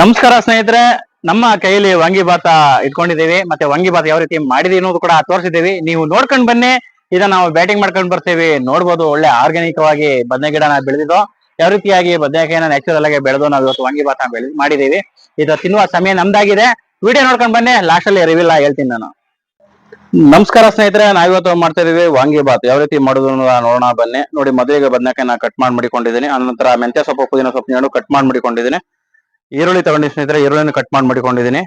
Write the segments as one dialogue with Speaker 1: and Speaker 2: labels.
Speaker 1: ನಮಸ್ಕಾರ ಸ್ನೇಹಿತರೆ, ನಮ್ಮ ಕೈಯಲ್ಲಿ ವಂಗಿಭಾತ ಇಟ್ಕೊಂಡಿದ್ದೀವಿ, ಮತ್ತೆ ವಂಗಿಭಾತ ಯಾವ ರೀತಿ ಮಾಡಿದೆ ಅನ್ನೋದು ಕೂಡ ತೋರಿಸಿದ್ದೀವಿ. ನೀವು ನೋಡ್ಕೊಂಡ್ ಬನ್ನಿ, ಇದನ್ನ ನಾವು ಬ್ಯಾಟಿಂಗ್ ಮಾಡ್ಕೊಂಡ್ ಬರ್ತೀವಿ. ನೋಡ್ಬೋದು, ಒಳ್ಳೆ ಆರ್ಗ್ಯಾನಿಕ್ ವಾಗಿ ಬದನೆ ಗಿಡನ ಬೆಳೆದಿದ್ದು. ಯಾವ ರೀತಿಯಾಗಿ ಬದನೆಕಾಯಿನ ನ್ಯಾಚುರಲ್ ಆಗಿ ಬೆಳೆದು ನಾವು ಇವತ್ತು ವಂಗಿಭಾತ ಬೆಳೆ ಮಾಡಿದೀವಿ ಇದು ತಿನ್ನುವ ಸಮಯ ನಮ್ದಾಗಿದೆ. ವಿಡಿಯೋ ನೋಡ್ಕೊಂಡ್ ಬನ್ನಿ ಲಾಸ್ಟ್ ಅಲ್ಲಿ ರಿವಿಲ್ ಹೇಳ್ತೀನಿ ನಾನು. ನಮಸ್ಕಾರ ಸ್ನೇಹಿತರೆ, ನಾವಿವತ್ತು ಮಾಡ್ತಾ ಇದೀವಿ ವಾಂಗಿಭಾತ್ ಯಾವ ರೀತಿ ಮಾಡೋದು ನೋಡೋಣ, ಬನ್ನಿ. ನೋಡಿ, ಮೊದಲಿಗೆ ಬದನೆಕಾಯಿನ ಕಟ್ ಮಾಡಿ ಮಡಿಕೊಂಡಿದ್ದೀನಿ ಆನಂತರ ಮೆಂತ್ಯ ಸೊಪ್ಪು, ಪುದೀನ ಸೊಪ್ಪು ಕಟ್ ಮಾಡಿ ಮಡಿಕೊಂಡಿದ್ದೀನಿ ಈರುಳ್ಳಿ ತಗೊಂಡಿದ್ದೀನಿ ಸ್ನೇಹಿತರೆ, ಈರುಳ್ಳಿಯನ್ನು ಕಟ್ ಮಾಡಿ ಮಡಿಕೊಂಡಿದ್ದೀನಿ.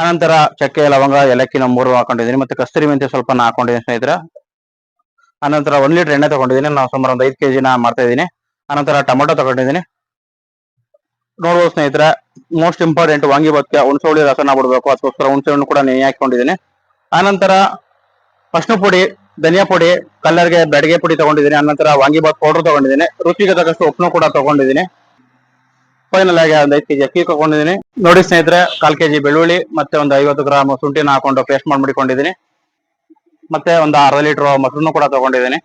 Speaker 1: ಆನಂತರ ಚಕ್ಕೆ, ಲವಂಗ, ಏಲಕ್ಕಿನ ಮೂರು ಹಾಕೊಂಡಿದ್ದೀನಿ ಮತ್ತೆ ಕಸ್ತೂರಿ ಮೆಂತ್ಯ ಸ್ವಲ್ಪ ಹಾಕೊಂಡಿದ್ದೀನಿ ಸ್ನೇಹಿತರೆ. ಆನಂತರ ಒಂದು ಲೀಟರ್ ಎಣ್ಣೆ ತಗೊಂಡಿದ್ದೀನಿ. ನಾವು ಸುಮಾರು ಒಂದು ಐದು ಕೆ ಜಿನ ಮಾಡ್ತಾ ಇದ್ದೀನಿ. ಆನಂತರ ಟೊಮೊಟೊ ತಗೊಂಡಿದ್ದೀನಿ. ನೋಡ್ಬೋದು ಸ್ನೇಹಿತರೆ ಮೋಸ್ಟ್ ಇಂಪಾರ್ಟೆಂಟ್ ವಾಂಗಿಭಾತ್ಗೆ ಹುಣಸೋಳಿ ರಸನ ಬಿಡಬೇಕು. ಅದಕ್ಕೋಸ್ಕರ ಹುಣಸೆ ಹಣ್ಣು ಕೂಡ ನೆನೆ ಹಾಕೊಂಡಿದ್ದೀನಿ ಆನಂತರ ಫಸ್ಟ್ ಪುಡಿ, ಧನಿಯಾ ಪುಡಿ, ಕಲ್ಲರ್ಗೆ ಬೆಡಗೆ ಪುಡಿ ತಗೊಂಡಿದ್ದೀನಿ. ಆನಂತರ ವಾಂಗಿಭಾತ್ ಪೌಡರ್ ತಗೊಂಡಿದ್ದೀನಿ. ರುಚಿಗೆ ತಕ್ಕಷ್ಟು ಉಪ್ಪನ್ನು ಕೂಡ ತಗೊಂಡಿದ್ದೀನಿ. ಫೈನಲ್ ಆಗಿ ಒಂದು ಐದು ಕೆಜಿ ಅಕ್ಕಿ ಹಾಕೊಂಡಿದ್ದೀನಿ ನೋಡಿ ಸ್ನೇಹಿತರೆ, ಕಾಲ್ ಕೆಜಿ ಬೆಳ್ಳುಳ್ಳಿ ಮತ್ತೆ ಒಂದು ಐವತ್ತು ಗ್ರಾಮ್ ಶುಂಠಿನ ಹಾಕೊಂಡು ಪೇಸ್ಟ್ ಮಾಡ್ಬಿಟ್ಕೊಂಡಿದ್ದೀನಿ ಮತ್ತೆ ಒಂದು ಅರ್ಧ ಲೀಟರ್ ಮೊಸರನ್ನು ಕೂಡ ತಗೊಂಡಿದ್ದೀನಿ.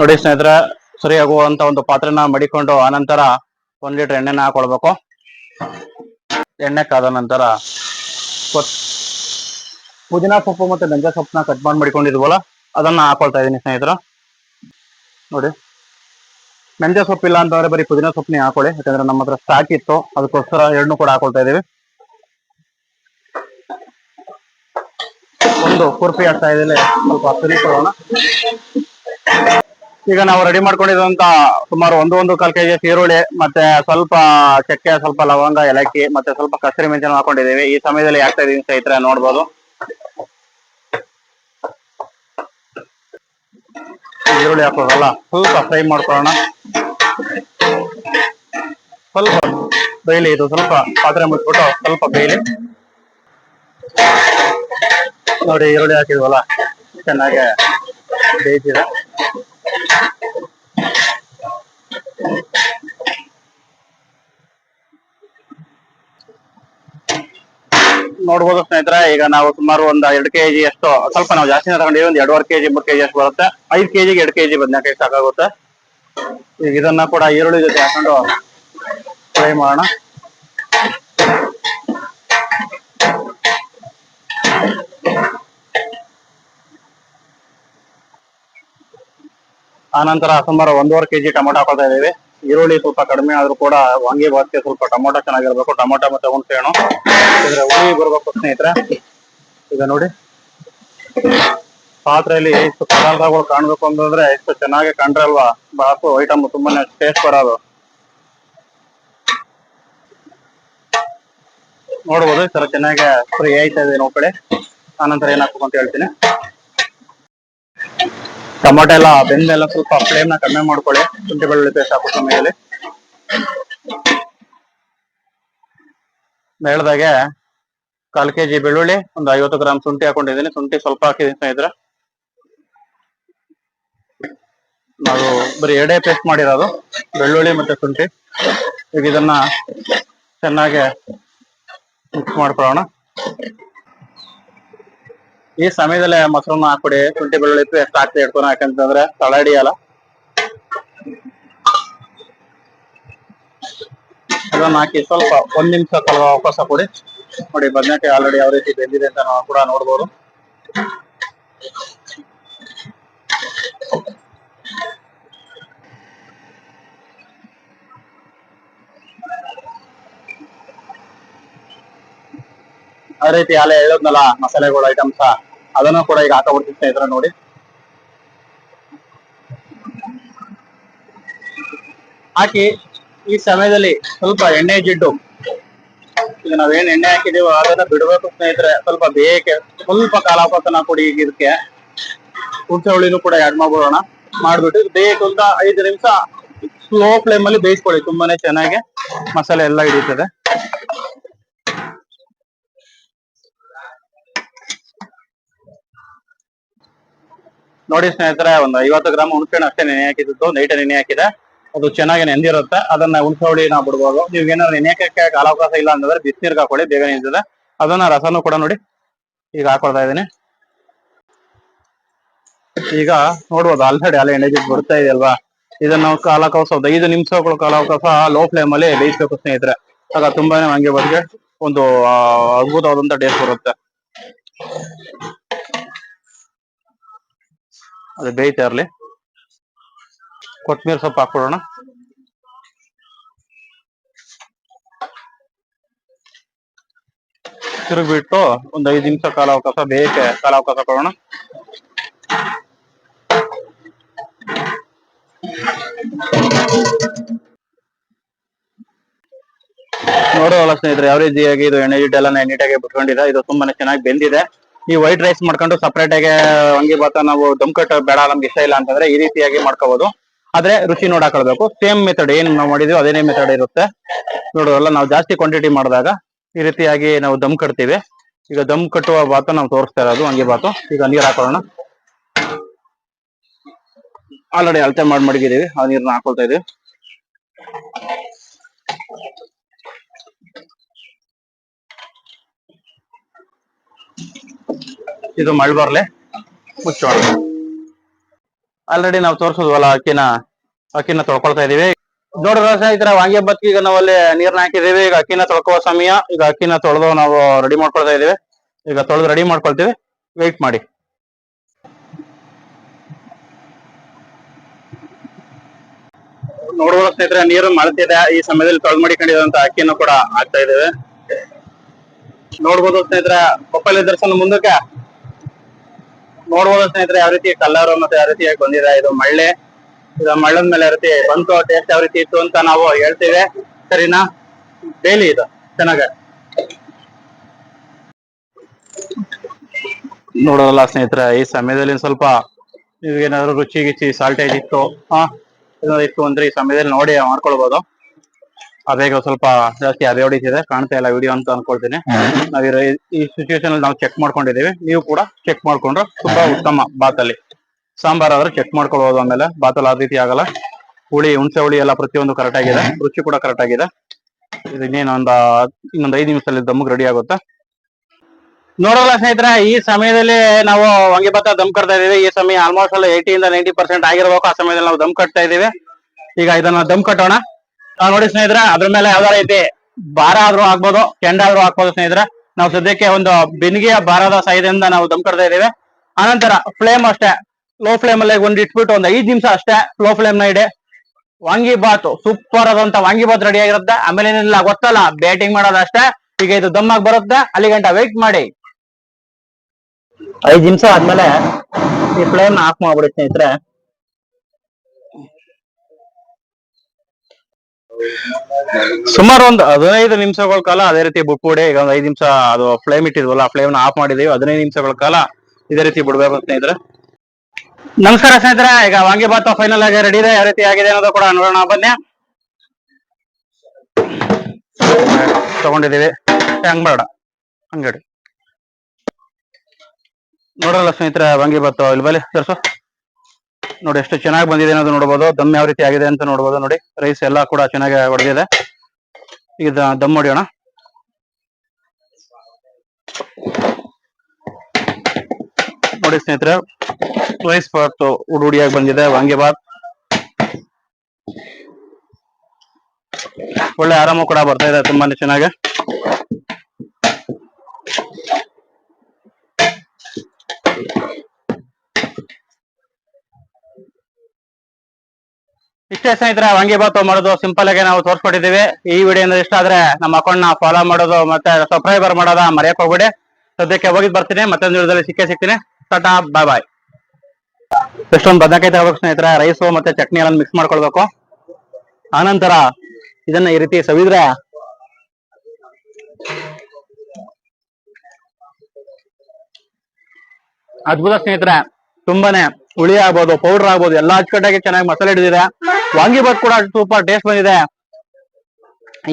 Speaker 1: ನೋಡಿ ಸ್ನೇಹಿತರೆ, ಸರಿ ಆಗುವಂತ ಒಂದು ಪಾತ್ರೆನ ಮಡಿಕೊಂಡು ಆನಂತರ ಒಂದ್ ಲೀಟರ್ ಎಣ್ಣೆನ ಹಾಕೊಳ್ಬೇಕು. ಎಣ್ಣೆ ಕಾದ ನಂತರ ಪುದೀನ ಸೊಪ್ಪು ಮತ್ತೆ ಮೆಂತ್ಯ ಸೊಪ್ಪನ್ನ ಕಟ್ ಮಾಡಿ ಮಡಿಕೊಂಡಿದ್ವಲ್ಲ ಅದನ್ನ ಹಾಕೊಳ್ತಾ ಇದ್ದೀನಿ ಸ್ನೇಹಿತರು. ನೋಡಿ. ಮೆಂತ್ಯ ಸೊಪ್ಪು ಇಲ್ಲ ಅಂತಂದ್ರೆ ಬರೀ ಪುದೀನ ಸೊಪ್ಪನೇ ಹಾಕೊಳ್ಳಿ. ಯಾಕಂದ್ರೆ ನಮ್ಮ ಹತ್ರ ಸ್ಟಾಕ್ ಇತ್ತು. ಅದಕ್ಕೋಸ್ಕರ ಎರಡನ್ನೂ ಕೂಡ ಹಾಕೊಳ್ತಾ ಇದೀವಿ. ಒಂದು ಕುರ್ಪಿ ಆಗ್ತಾ ಇದೆ ಸ್ವಲ್ಪ ಸರಿ ಕೊಡೋಣ ಈಗ ನಾವು ರೆಡಿ ಮಾಡ್ಕೊಂಡಿರುವಂತ ಸುಮಾರು ಒಂದು ಒಂದು ಕಾಲ್ ಕೆಜಿ ಈರುಳ್ಳಿ, ಮತ್ತೆ ಸ್ವಲ್ಪ ಚಕ್ಕೆ, ಸ್ವಲ್ಪ ಲವಂಗ, ಏಲಕ್ಕಿ, ಮತ್ತೆ ಸ್ವಲ್ಪ ಕಸರಿ ಮೆಂಚನ ಹಾಕೊಂಡಿದ್ದೀವಿ. ಈ ಸಮಯದಲ್ಲಿ ಹಾಕ್ತಾ ಇದೀನಿ ಸ್ನೇಹಿತರೆ, ನೋಡ್ಬೋದು. ಈರುಳ್ಳಿ ಹಾಕೋದಲ್ಲ, ಸ್ವಲ್ಪ ಫ್ರೈ ಮಾಡ್ಕೊಳ್ಳೋಣ. ಸ್ವಲ್ಪ ಬೇಯಲಿ ಇದು ಸ್ವಲ್ಪ ಪಾತ್ರೆ ಮುಚ್ಚಿಬಿಟ್ಟು ಸ್ವಲ್ಪ ಬೇಯಲಿ ನೋಡಿ ಈರುಳ್ಳಿ ಹಾಕಿದ್ವಲ್ಲ, ಚೆನ್ನಾಗೆ ಬೇಯ್ತಿದೆ. ನೋಡ್ಬೋದು ಸ್ನೇಹಿತರೆ, ಈಗ ನಾವು ಸುಮಾರು ಒಂದು ಎರಡು ಕೆಜಿ ಅಷ್ಟು, ಸ್ವಲ್ಪ ನಾವು ಜಾಸ್ತಿ ತಗೊಂಡಿವಿ ಒಂದು ಎರಡೂವರೆ ಕೆಜಿ, ಮೂರು ಕೆಜಿ ಅಷ್ಟು ಬರುತ್ತೆ. ಐದು ಕೆಜಿಗೆ ಎರಡು ಕೆಜಿ ಬದನೆಕಾಯಿ ಸಾಕಾಗುತ್ತೆ. ಈಗ ಇದನ್ನ ಕೂಡ ಈರುಳ್ಳಿ ಜೊತೆ ಹಾಕೊಂಡು ಫ್ರೈ ಮಾಡೋಣ. ಆನಂತರ ಸುಮಾರು ಒಂದೂವರೆ ಕೆಜಿ ಟೊಮೊಟೊ ಹಾಕೊಳ್ತಾ ಇದೀವಿ ಈರುಳ್ಳಿ ಸ್ವಲ್ಪ ಕಡಿಮೆ ಆದ್ರೂ ಕೂಡ ವಾಂಗಿ ಭಾತ್ಗೆ ಸ್ವಲ್ಪ ಟೊಮೊಟೊ ಚೆನ್ನಾಗಿರ್ಬೇಕು. ಟೊಮೊಟೊ ಮತ್ತೆ ಹುಣಸೆ ಹಣ್ಣು ಇದ್ರೆ ಹುಳಿ ಬರ್ಬೇಕು ಸ್ನೇಹಿತರೆ. ಈಗ ನೋಡಿ. ಪಾತ್ರೆಯಲ್ಲಿ ಇಷ್ಟು ಪದಾರ್ಥಗಳು ಕಾಣ್ಬೇಕು ಅಂತಂದ್ರೆ ಎಷ್ಟು ಚೆನ್ನಾಗಿ ಕಂಡ್ರೆ ಅಲ್ವಾ ಬಾಕು ಐಟಮ್ ತುಂಬಾನೇ ಟೇಸ್ಟ್ ಬರೋದು. ನೋಡ್ಬೋದು, ಈ ಚೆನ್ನಾಗಿ ಫ್ರೀ ಆಯ್ತಾ ಇದೆ ನೋಡ್ಕೊಳ್ಳಿ ಆನಂತರ ಏನಾಗ್ಬೇಕು ಅಂತ ಹೇಳ್ತೀನಿ. ಟೊಮೊಟೊ ಎಲ್ಲ ಬೆಂದೆಲ್ಲ ಸ್ವಲ್ಪ ಫ್ಲೇಮ್ನ ಕಡಿಮೆ ಮಾಡ್ಕೊಳ್ಳಿ. ಶುಂಠಿ ಬೆಳ್ಳುಳ್ಳಿ ಪೇಸ್ಟ್ ಹಾಕೋ ಸಮಯದಲ್ಲಿ ಹೇಳ್ದಾಗೆ ಕಾಲ್ ಕೆಜಿ ಬೆಳ್ಳುಳ್ಳಿ, ಒಂದು ಐವತ್ತು ಗ್ರಾಮ್ ಶುಂಠಿ ಹಾಕೊಂಡಿದ್ದೀನಿ. ಶುಂಠಿ ಸ್ವಲ್ಪ ಹಾಕಿದೀನಿ ಸ್ನೇಹಿತರೆ. ನಾವು ಬರೀ ಎಡೆ ಪೇಸ್ಟ್ ಮಾಡಿರೋದು, ಬೆಳ್ಳುಳ್ಳಿ ಮತ್ತೆ ಶುಂಠಿ. ಈಗ ಇದನ್ನ ಚೆನ್ನಾಗಿ ಮಿಕ್ಸ್ ಮಾಡ್ಕೊಳ್ಳೋಣ. ಈ ಸಮಯದಲ್ಲಿ ಮೊಸರನ್ನ ಹಾಕೊಡಿ ಶುಂಠಿ, ಬೆಳ್ಳುಳ್ಳಿ ಎಷ್ಟು ಹಾಕ್ತಿ ಇಟ್ಕೊಳ ಯಾಕಂತಂದ್ರೆ ತಳ ಹಿಡಿಯಲ್ಲ ಅದನ್ನ ಹಾಕಿ ಸ್ವಲ್ಪ ಒಂದ್ ನಿಮಿಷ ಸ್ವಲ್ಪ ಅವಕಾಶ ಕೊಡಿ. ನೋಡಿ, ಬದನೆಕಾಯಿ ಆಲ್ರೆಡಿ ಯಾವ ರೀತಿ ಬೆಂದಿದೆ ಅಂತ ನಾವು ಕೂಡ ನೋಡ್ಬೋದು. ಅದೇ ರೀತಿ ಅಲ್ಲೇ ಹೇಳೋದ್ನಲ್ಲ ಮಸಾಲೆಗಳು ಐಟಮ್ಸ್ ಅದನ್ನು ಕೂಡ ಈಗ ಹಾಕಬಿಡ್ತೀನಿ ಸ್ನೇಹಿತರ ನೋಡಿ. ಹಾಕಿ ಈ ಸಮಯದಲ್ಲಿ ಸ್ವಲ್ಪ ಎಣ್ಣೆ ಜಿಡ್ಡು. ಈಗ ನಾವೇನ್ ಎಣ್ಣೆ ಹಾಕಿದೀವೋ ಅದನ್ನ ಬಿಡಬೇಕು ಸ್ನೇಹಿತರೆ, ಸ್ವಲ್ಪ ಬೇಯಕ್ಕೆ, ಸ್ವಲ್ಪ ಕಾಲಾಪತನ ಕೊಡಿ ಈಗ ಇದಕ್ಕೆ. ಹುಣಸೆ ಹುಳಿನೂ ಕೂಡ ಆಡ್ ಮಾಡ್ಬಿಡೋಣ. ಮಾಡ್ಬಿಟ್ಟು ಬೇಕು ಅಂತ ಐದು ನಿಮಿಷ ಸ್ಲೋ ಫ್ಲೇಮ್ ಅಲ್ಲಿ ಬೇಯಿಸ್ಕೊಳ್ಳಿ, ತುಂಬಾನೇ ಚೆನ್ನಾಗಿ ಮಸಾಲೆ ಎಲ್ಲ ಹಿಡಿತದೆ ನೋಡಿ ಸ್ನೇಹಿತರೆ, ಒಂದು ಐವತ್ತು ಗ್ರಾಮ್ ಹುಣಸೆಹಣ್ಣು ಅಷ್ಟೇ ನೆನೆ ಹಾಕಿದ್ದು, ನೈಟ್ ನೆನೆ ಹಾಕಿದೆ. ಅದು ಚೆನ್ನಾಗಿ ನೆಂದಿರುತ್ತೆ. ಅದನ್ನ ಹುಣಸೆ ಹುಳಿ ನಾವು ಬಿಡ್ಬೋದು. ನೀವು ಏನಾದ್ರು ನೆನೆ ಹಾಕಕ್ಕೆ ಕಾಲಾವಕಾಶ ಇಲ್ಲ ಅಂತಂದ್ರೆ ಬಿಸಿನೀರ್ಗೆ ಹಾಕೊಳ್ಳಿ ಬೇಗ ನೆನೆದಿದೆ ಅದನ್ನ ರಸನು ಕೂಡ ನೋಡಿ ಈಗ ಹಾಕೊಳ್ತಾ ಇದೀನಿ ಈಗ ನೋಡ್ಬೋದು ಆಲ್ರೆಡಿ ಅಲ್ಲೇ ಎಣ್ಣೆ ಬರ್ತಾ ಇದೆ ಅಲ್ವಾ? ಇದನ್ನ ನಾವು ಕಾಲಾವಕಾಶ ಒಂದು ಐದು ನಿಮಿಷಗಳು ಕಾಲಾವಕಾಶ ಲೋ ಫ್ಲೇಮ್ ಅಲ್ಲಿ ಬೇಯಿಸ್ಬೇಕು ಸ್ನೇಹಿತರೆ. ಆಗ ತುಂಬಾನೇ ಹಂಗೆ ಬಗ್ಗೆ ಒಂದು ಅದ್ಭುತವಾದಂತ ಟೇಸ್ಟ್ ಬರುತ್ತೆ. ಅದು ಬೇಯ್ತಾ ಇರಲಿ ಕೊತ್ತಂಬರಿ ಸೊಪ್ಪು ಹಾಕ್ಬಿಡೋಣ. ತಿರುಗಿಬಿಟ್ಟು ಒಂದು ಐದು ನಿಮಿಷ ಕಾಲಾವಕಾಶ ಬೇಯಕ್ಕೆ ಕಾಲಾವಕಾಶ ಕೊಡೋಣ. ನೋಡೋಲ್ಲ ಸ್ನೇಹಿತರೆ, ಯಾವ ರೀತಿಯಾಗಿ ಇದು ಎಣ್ಣೆ ಜಿಡ್ಡೆಲ್ಲ ನೀಟಾಗಿ ಬಿಟ್ಕೊಂಡಿದೆ. ಇದು ತುಂಬಾನೇ ಚೆನ್ನಾಗಿ ಬೆಂದಿದೆ. ಈ ವೈಟ್ ರೈಸ್ ಮಾಡ್ಕೊಂಡು ಸಪರೇಟ್ ಆಗಿ ಅಂಗಿ ಭಾತ ನಾವು ದಮ್ ಕಟ್ ಬೇಡ, ನಮ್ಗೆ ಇಷ್ಟ ಇಲ್ಲ ಅಂತಂದ್ರೆ ಈ ರೀತಿಯಾಗಿ ಮಾಡ್ಕೋಬಹುದು ಆದ್ರೆ ರುಚಿ ನೋಡಾಕೊಳ್ಬೇಕು ಸೇಮ್ ಮೆಥಡ್ ಏನ್ ನಾವು ಮಾಡಿದೀವಿ, ಅದೇನೇ ಮೆಥಡ್ ಇರುತ್ತೆ. ನೋಡೋದಲ್ಲ, ನಾವು ಜಾಸ್ತಿ ಕ್ವಾಂಟಿಟಿ ಮಾಡಿದಾಗ ಈ ರೀತಿಯಾಗಿ ನಾವು ದಮ್ ಕಟ್ತೀವಿ. ಈಗ ದಮ್ ಕಟ್ಟುವ ಭಾತ ನಾವು ತೋರಿಸ್ತಾ ಇರೋದು, ಅಂಗಿ ಭಾತು. ಈಗ ನೀರ್ ಹಾಕೊಳ್ಳೋಣ. ಆಲ್ರೆಡಿ ಅಳತೆ ಮಾಡಿ ಮಡಗಿದೀವಿ ಆ ನೀರ್ನ ಹಾಕೊಳ್ತಾ ಇದೀವಿ ಇದು ಮಳ್ ಬರ್ಲೆ ಮುಚ್ಚೋಣ ಆಲ್ರೆಡಿ ನಾವು ತೋರ್ಸೋದ್ವಲ್ಲ ಅಕ್ಕಿನ ಅಕ್ಕಿನ ತೊಳ್ಕೊಳ್ತಾ ಇದೀವಿ. ನೋಡ್ರ ಸ್ನೇಹಿತರ, ವಾಂಗಿ ಹಬ್ಬಕ್ಕೆ ಈಗ ನಾವು ಅಲ್ಲಿ ನೀರ್ನ ಹಾಕಿದೀವಿ. ಈಗ ಅಕ್ಕಿನ ತೊಳ್ಕೋ ಸಮಯ. ಈಗ ಅಕ್ಕಿನ ತೊಳೆದು ನಾವು ರೆಡಿ ಮಾಡ್ಕೊಳ್ತಾ ಇದೀವಿ. ಈಗ ತೊಳೆದು ರೆಡಿ ಮಾಡ್ಕೊಳ್ತೀವಿ. ವೆಯ್ಟ್ ಮಾಡಿ. ನೋಡುವ ಸ್ನೇಹಿತರೆ, ನೀರು ಮಳತಿದೆ. ಈ ಸಮಯದಲ್ಲಿ ತೊಳೆದು ಮಾಡಿಕೊಂಡಿರುವಂತ ಅಕ್ಕಿನೂ ಕೂಡ ಹಾಕ್ತಾ ಇದ್ದೇವೆ. ನೋಡ್ಬೋದು ಸ್ನೇಹಿತರೆ, ಕೊಪ್ಪಳ ದರ್ಶನ ಮುಂದಕ್ಕೆ. ನೋಡ್ಬೋದು ಸ್ನೇಹಿತರೆ, ಯಾವ ರೀತಿ ಕಲರ್ ಮತ್ತೆ ಯಾವ ರೀತಿಯಾಗಿ ಬಂದಿದೆ, ಇದು ಮಳ್ಳೆ. ಇದು ಮಳ್ಳದ ಮೇಲೆ ಯಾವ ರೀತಿ ಬಂತು ಟೇಸ್ಟ್ ಯಾವ ರೀತಿ ಇತ್ತು ಅಂತ ನಾವು ಹೇಳ್ತೇವೆ. ಸರಿನಾ? ಡೈಲಿ ಇದು, ಚೆನ್ನಾಗ. ನೋಡೋದಲ್ಲ ಸ್ನೇಹಿತರೆ, ಈ ಸಮಯದಲ್ಲಿ ಸ್ವಲ್ಪ ಸ್ವಲ್ಪ ಏನಾದ್ರು ರುಚಿ ಗಿಚಿ ಸಾಲ್ಟೇಜ್ ಇತ್ತು ಹಾ ಏನಾದ್ರು ಇತ್ತು ಅಂದ್ರೆ ಈ ಸಮಯದಲ್ಲಿ ನೋಡಿ ಮಾಡ್ಕೊಳ್ಬಹುದು ಅದೇಗ ಸ್ವಲ್ಪ ಜಾಸ್ತಿ ಅದೇ ಹೊಡಿತಿದೆ ಕಾಣ್ತಾ ಇಲ್ಲ ವಿಡಿಯೋ ಅಂತ ಅನ್ಕೊಳ್ತೀನಿ. ನಾವ್ ಈ ಸಿಚುವೇಶನ್ ಅಲ್ಲಿ ನಾವು ಚೆಕ್ ಮಾಡ್ಕೊಂಡಿದೀವಿ ನೀವು ಕೂಡ ಚೆಕ್ ಮಾಡ್ಕೊಂಡ್ರೆ ತುಂಬಾ ಉತ್ತಮ ಬಾತಲ್ಲಿ. ಸಾಂಬಾರ್ ಆದ್ರೆ ಚೆಕ್ ಮಾಡ್ಕೊಳ್ಬಹುದು ಆಮೇಲೆ. ಬಾತಲ್ಲಿ ಆ ರೀತಿ ಆಗಲ್ಲ. ಹುಳಿ ಹುಣಸೆ ಹುಳಿ ಎಲ್ಲ ಪ್ರತಿಯೊಂದು ಕರೆಕ್ಟ್ ಆಗಿದೆ. ರುಚಿ ಕೂಡ ಕರೆಕ್ಟ್ ಆಗಿದೆ. ಇದು ಇನ್ನೇನು ಒಂದ ಇನ್ನೊಂದ್ ಐದು ನಿಮಿಷದಲ್ಲಿ ದಮ್ಗೆ ರೆಡಿ ಆಗುತ್ತೆ. ನೋಡೋಲ್ಲ ಸ್ನೇಹಿತರೆ ಈ ಸಮಯದಲ್ಲಿ ನಾವು ಭತ್ತ ದಮ್ ಕಟ್ತಾ ಇದೀವಿ ಈ ಸಮಯ ಆಲ್ಮೋಸ್ಟ್ ಅಲ್ಲಿ ಏಯ್ಟಿ ಇಂದ ನೈಂಟಿ ಪರ್ಸೆಂಟ್ ಆಗಿರ್ಬೇಕು. ಆ ಸಮಯದಲ್ಲಿ ನಾವು ದಮ್ ಕಟ್ತಾ ಇದೀವಿ ಈಗ ಇದನ್ನ ದಮ್ ಕಟ್ಟೋಣ. ನೋಡಿ ಸ್ನೇಹಿತರ, ಅದ್ರ ಮೇಲೆ ಯಾವ್ದಾರ ಐತಿ, ಭಾರ ಆದ್ರೂ ಆಗ್ಬೋದು, ಕೆಂಡ ಆದ್ರೂ ಹಾಕ್ಬೋದು ಸ್ನೇಹಿತರೆ. ನಾವು ಸದ್ಯಕ್ಕೆ ಒಂದು ಬೆನ್ಗಿಯ ಭಾರದ ಸಹಾಯದಿಂದ ನಾವು ದಮ್ ಕಡ್ತಾ ಇದ್ದೇವೆ. ಆನಂತರ ಫ್ಲೇಮ್ ಅಷ್ಟೇ ಲೋ ಫ್ಲೇಮ್ ಅಲ್ಲಿ ಒಂದ್ ಇಟ್ಬಿಟ್ಟು ಒಂದ್ ಐದ್ ನಿಮಿಷ ಅಷ್ಟೇ ಲೋ ಫ್ಲೇಮ್ನ ಇಡಿ. ವಾಂಗಿ ಬಾತ್ ಸೂಪರ್ ಆದಂತ ವಾಂಗಿ ಬಾತ್ ರೆಡಿ ಆಗಿರುತ್ತೆ. ಆಮೇಲೆ ಏನಿಲ್ಲ, ಗೊತ್ತಲ್ಲ ಬ್ಯಾಟಿಂಗ್ ಮಾಡೋದು ಅಷ್ಟೇ. ಈಗ ಇದು ದಮ್ ಆಗಿ ಬರುತ್ತೆ. ಅಲ್ಲಿ ಗಂಟ ವೆಯ್ಟ್ ಮಾಡಿ. ಐದ್ ನಿಮಿಷ ಆದ್ಮೇಲೆ ಈ ಫ್ಲೇಮ್ ಆಫ್ ಮಾಡ್ಬಿಡಿ ಸ್ನೇಹಿತರೆ. ಸುಮಾರು ಒಂದು ಹದಿನೈದು ನಿಮಿಷಗಳ ಕಾಲ ಅದೇ ರೀತಿ ಬಿಟ್ಬಿಡಿ ಈಗ ಒಂದ್ ಐದು ನಿಮಿಷ ಅದು ಫ್ಲೇಮ್ ಇಟ್ಟಿದ್ವಲ್ಲ ಫ್ಲೇಮ್ನ ಆಫ್ ಮಾಡಿದೀವಿ. ಹದಿನೈದು ನಿಮಿಷಗಳ ಕಾಲ ಇದೇ ರೀತಿ ಬಿಡ್ಬೇಕು ಸ್ನೇಹಿತರೆ. ನಮಸ್ಕಾರ ಸ್ನೇಹಿತರೆ, ಈಗ ವಾಂಗಿಭಾತ ಫೈನಲ್ ಆಗಿ ರೆಡಿ ಇದೆ. ಯಾವ ರೀತಿ ಆಗಿದೆ ಅನ್ನೋದು ಕೂಡ ನೋಡೋಣ. ಬನ್ನಿ. ತಗೊಂಡಿದೀವಿ ಹಂಗ್ ಬೇಡ. ಹಂಗಡಿ ನೋಡಲ್ಲ ಸ್ನೇಹಿತರೆ ವಾಂಗಿಭಾತ ಇಲ್ಲಿ ಬಲಿ ತರ್ಸು. ನೋಡಿ ಎಷ್ಟು ಚೆನ್ನಾಗಿ ಬಂದಿದೆ ಅನ್ನೋದು ನೋಡಬಹುದು ದಮ್ ಯಾವ ರೀತಿ ಆಗಿದೆ ಅಂತ ನೋಡಬಹುದು ನೋಡಿ ರೈಸ್ ಎಲ್ಲ ಕೂಡ ಚೆನ್ನಾಗಿ ಹೊಡೆದಿದೆ ಈಗ ದಮ್ ಹೊಡಿಯೋಣ. ನೋಡಿ ಸ್ನೇಹಿತರೆ ರೈಸ್ ಬಾತ್ ಉಡು ಉಡಿಯಾಗಿ ಬಂದಿದೆ ವಾಂಗಿಭಾತ್ ಒಳ್ಳೆ ಆರಾಮ ಕೂಡ ಬರ್ತಾ ಇದೆ ತುಂಬಾನೇ ಚೆನ್ನಾಗಿ. ಇಷ್ಟೇ ಸ್ನೇಹಿತರೆ ಬಾತು ಮಾಡೋದು ಸಿಂಪಲ್ ಆಗಿ ನಾವು ತೋರ್ಸ್ಕೊಟ್ಟಿದ್ದೀವಿ. ಈ ವಿಡಿಯೋ ಇಷ್ಟ ಆದ್ರೆ ನಮ್ಮ ಅಕೌಂಟ್ನ ಫಾಲೋ ಮಾಡೋದು ಮತ್ತೆ ಸಬ್ಸ್ಕ್ರೈಬರ್ ಮಾಡೋದ ಮರೆಯಕ್ ಹೋಗ್ಬೇಡಿ. ಸದ್ಯಕ್ಕೆ ಹೋಗಿದ್ ಬರ್ತೀನಿ, ಮತ್ತೊಂದು ವಿಡಿಯೋದಲ್ಲಿ ಸಿಕ್ಕೇ ಸಿಗ್ತೀನಿ. ಟಾಟಾ ಬಾಯ್ ಬಾಯ್ ಎಷ್ಟೊಂದು ಬದನೆಕಾಯಿ ತಗೋಬೇಕು ಸ್ನೇಹಿತರೆ ರೈಸು ಮತ್ತೆ ಚಟ್ನಿ ಎಲ್ಲ ಮಿಕ್ಸ್ ಮಾಡ್ಕೊಳ್ಬೇಕು. ಆನಂತರ ಇದನ್ನ ಈ ರೀತಿ ಸವಿದ್ರೆ ಅದ್ಭುತ ಸ್ನೇಹಿತರೆ. ತುಂಬಾನೇ ಹುಳಿ ಆಗ್ಬೋದು ಪೌಡರ್ ಆಗ್ಬೋದು ಎಲ್ಲಾ ಅಚ್ಚುಕಟ್ಟಾಗಿ ಚೆನ್ನಾಗಿ ಮಸಾಲೆ ಹಿಡಿದಿದೆ. ವಾಂಗಿಬಾತ್ ಕೂಡ ಸೂಪರ್ ಟೇಸ್ಟ್ ಬಂದಿದೆ.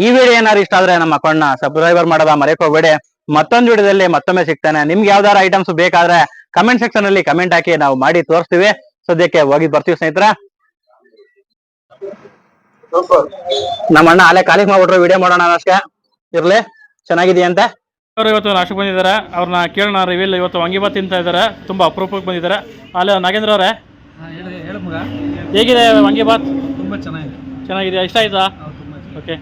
Speaker 1: ಈ ವಿಡಿಯೋ ಏನಾದ್ರು ಇಷ್ಟ ಆದ್ರೆ ನಮ್ಮ ಕಣ್ಣ ಸಬ್ಸ್ಕ್ರೈಬರ್ ಮಾಡೋದ ಮರೆಕೋಬೇಡಿ ಮತ್ತೊಂದು ವಿಡಿಯೋದಲ್ಲಿ ಮತ್ತೊಮ್ಮೆ ಸಿಗ್ತಾನೆ. ನಿಮ್ಗೆ ಯಾವ್ದಾರ ಐಟಮ್ಸ್ ಬೇಕಾದ್ರೆ ಕಮೆಂಟ್ ಸೆಕ್ಷನ್ ಅಲ್ಲಿ ಕಮೆಂಟ್ ಹಾಕಿ ನಾವು ಮಾಡಿ ತೋರಿಸ್ತೀವಿ. ಸದ್ಯಕ್ಕೆ ಹೋಗಿ ಬರ್ತೀವಿ ಸ್ನೇಹಿತರ. ನಮ್ಮ ಅಣ್ಣ ಅಲ್ಲೇ ಕಾಲಿಗೆ ಮಾಡ್ಬಿಟ್ರು ವಿಡಿಯೋ ಮಾಡೋಣ ಅಷ್ಟೇ. ಇರ್ಲಿ ಚೆನ್ನಾಗಿದೆಯಂತೆ ಅವರು ಇವತ್ತು ನಾಶಕ್ಕೆ ಬಂದಿದ್ದಾರೆ. ಅವ್ರನ್ನ ಕೇಳೋಣ ರಿವಿಲ್ ಇವತ್ತು ವಾಂಗಿಬಾತ್ ತಿಂತಾ ಇದ್ದಾರೆ. ತುಂಬ ಅಪರೂಪಕ್ಕೆ ಬಂದಿದ್ದಾರೆ. ಅಲ್ಲ ನಾಗೇಂದ್ರ ಅವರೇ? ಹೇಗಿದೆ ವಾಂಗಿಬಾತ್
Speaker 2: ತುಂಬ ಚೆನ್ನಾಗಿದೆ.
Speaker 1: ಚೆನ್ನಾಗಿದೆ ಇಷ್ಟ ಆಯ್ತಾ? ಓಕೆ